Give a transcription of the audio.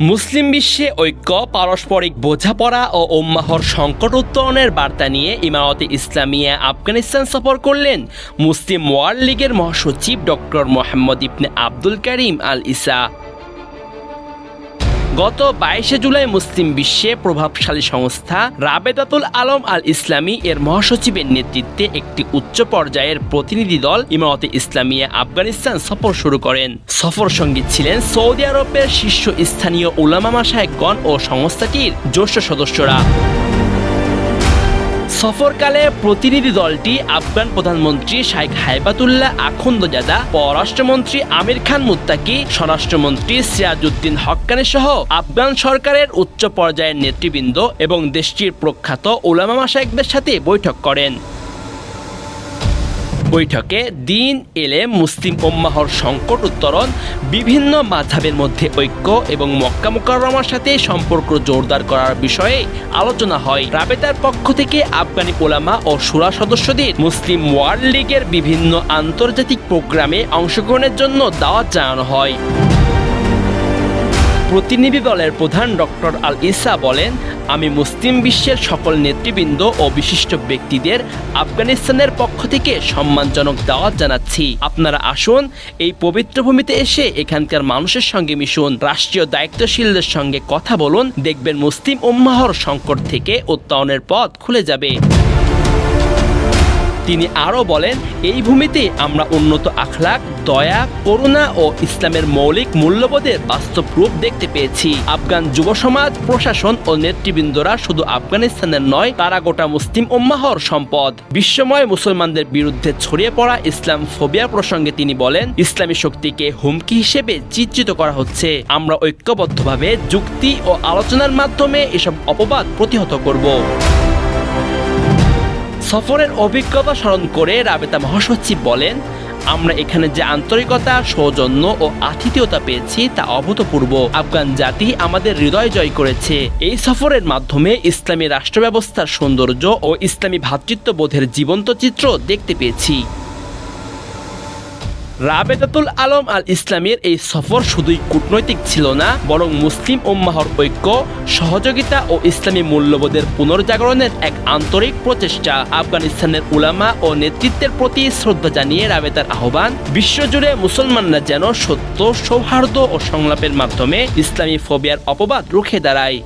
মুসলিম বিশ্বে ঐক্য, পারস্পরিক বোঝাপড়া ও ওম্মাহর সংকট উত্তরণের বার্তা নিয়ে ইমারতে ইসলামিয়া আফগানিস্তান সফর করলেন মুসলিম ওয়ার্ল্ড লীগের মহাসচিব doctor Mohammad Ibne Abdul Karim Al Issa গত বাইশে জুলাই মুসলিম বিশ্বে প্রভাবশালী সংস্থা রাবেদাতুল আলম আল ইসলামী এর মহাসচিবের নেতৃত্বে একটি উচ্চ পর্যায়ের প্রতিনিধি দল ইমারতে ইসলামিয়া আফগানিস্তান সফর শুরু করেন। সফর সঙ্গী ছিলেন সৌদি আরবের শীর্ষ স্থানীয় উলামা মাসায়কগণ ও সংস্থাটির জ্যেষ্ঠ সদস্যরা। সফরকালে প্রতিনিধি দলটি আফগান প্রধানমন্ত্রী শাইখ হাইবাতুল্লাহ আখন্দজাদা পররাষ্ট্রমন্ত্রী আমির খান মুত্তাকি, স্বরাষ্ট্রমন্ত্রী সিরাজউদ্দিন হক্কানি সহ আফগান সরকারের উচ্চ পর্যায়ের নেতৃবৃন্দ এবং দেশটির প্রখ্যাত ওলামা মাসায়েকদের সাথে বৈঠক করেন। বৈঠকে দিন এলে মুসলিম ওম্মাহর সংকট উত্তরণ, বিভিন্ন মাঝাবের মধ্যে ঐক্য এবং মক্কা মোকাররমার সাথে সম্পর্ক জোরদার করার বিষয়ে আলোচনা হয়। রাবেতার পক্ষ থেকে আফগানি ওলামা ও সুরা সদস্যদের মুসলিম ওয়ার্ল্ড লীগের বিভিন্ন আন্তর্জাতিক প্রোগ্রামে অংশগ্রহণের জন্য দাওয়াত জানানো হয়। প্রতিনিধি দলের প্রধান ডক্টর আল ইসা বলেন, আমি মুসলিম বিশ্বের সকল নেতৃবৃন্দ ও বিশিষ্ট ব্যক্তিদের আফগানিস্তানের পক্ষ থেকে সম্মানজনক দাওয়াত জানাচ্ছি। আপনারা আসুন, এই পবিত্র ভূমিতে এসে এখানকার মানুষের সঙ্গে মিশুন, রাষ্ট্রীয় দায়িত্বশীলদের সঙ্গে কথা বলুন, দেখবেন মুসলিম উম্মাহর সংকট থেকে উত্তরণের পথ খুলে যাবে। তিনি আরও বলেন, এই ভূমিতে আমরা উন্নত আখলাক, দয়া, করুণা ও ইসলামের মৌলিক মূল্যবোধের বাস্তব রূপ দেখতে পেয়েছি। আফগান যুব সমাজ, প্রশাসন ও নেতৃবৃন্দরা শুধু আফগানিস্তানের নয়, তারা গোটা মুসলিম উম্মাহর সম্পদ। বিশ্বময় মুসলমানদের বিরুদ্ধে ছড়িয়ে পড়া ইসলাম ফোবিয়া প্রসঙ্গে তিনি বলেন, ইসলামী শক্তিকে হুমকি হিসেবে চিত্রিত করা হচ্ছে। আমরা ঐক্যবদ্ধভাবে যুক্তি ও আলোচনার মাধ্যমে এসব অপবাদ প্রতিহত করব। সফরের অভিজ্ঞতা স্মরণ করে রাবেতা মহাসচিব বলেন, আমরা এখানে যে আন্তরিকতা, সৌজন্য ও আতিথেয়তা পেয়েছি তা অভূতপূর্ব। আফগান জাতি আমাদের হৃদয় জয় করেছে। এই সফরের মাধ্যমে ইসলামী রাষ্ট্র ব্যবস্থার সৌন্দর্য ও ইসলামী ভ্রাতৃত্ববোধের জীবন্ত চিত্র দেখতে পেয়েছি। রাবেদাতুল আলম আল ইসলামের এই সফর শুধুই কূটনৈতিক ছিল না, বরং মুসলিম উম্মাহর ঐক্য, সহযোগিতা ও ইসলামী মূল্যবোধের পুনর্জাগরণের এক আন্তরিক প্রচেষ্টা আফগানিস্তানের উলামা ও নেতৃত্বের প্রতি শ্রদ্ধা জানিয়ে রাবেতার আহ্বান, বিশ্বজুড়ে মুসলমানরা যেন সত্য, সৌহার্দ্য ও সংলাপের মাধ্যমে ইসলামী ফোবিয়ার অপবাদ রুখে দাঁড়ায়।